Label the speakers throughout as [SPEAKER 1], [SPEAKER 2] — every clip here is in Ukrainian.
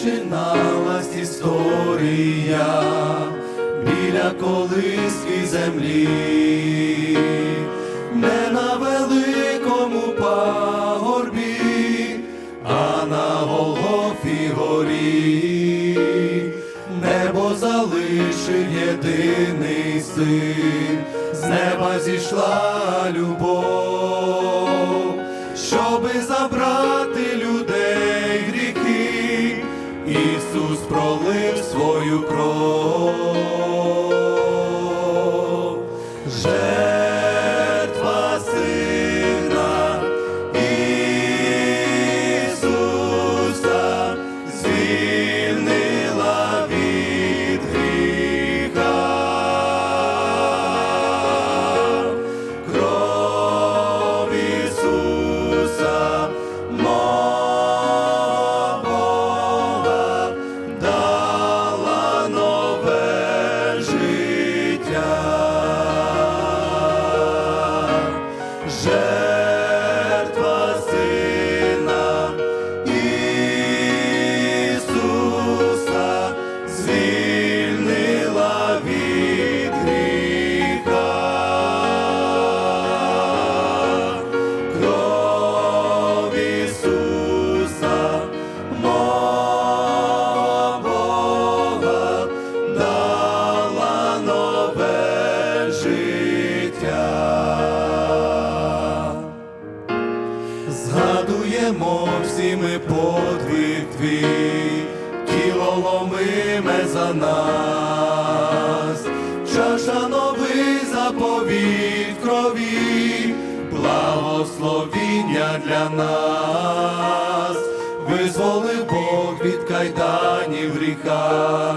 [SPEAKER 1] починалась історія біля колиски землі, не на великому пагорбі, а на Голгофі горі, небо залишив єдиний син, з неба зійшла любов, щоби забрати людей Ісус пролив свою кров. że Всі ми подвиг твій, тіло ломиме за нас, чаша новий заповіт крові, благословіння для нас, визволив Бог від кайданів гріха,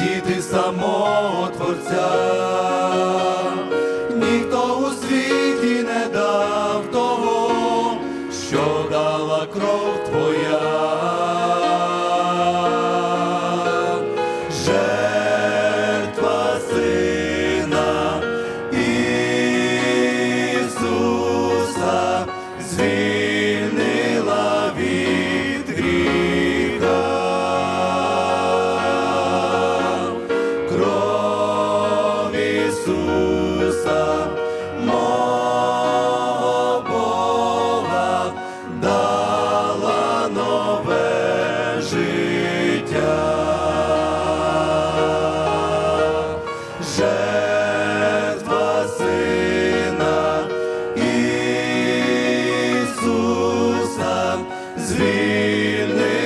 [SPEAKER 1] діти самого Творця твоя. звільни.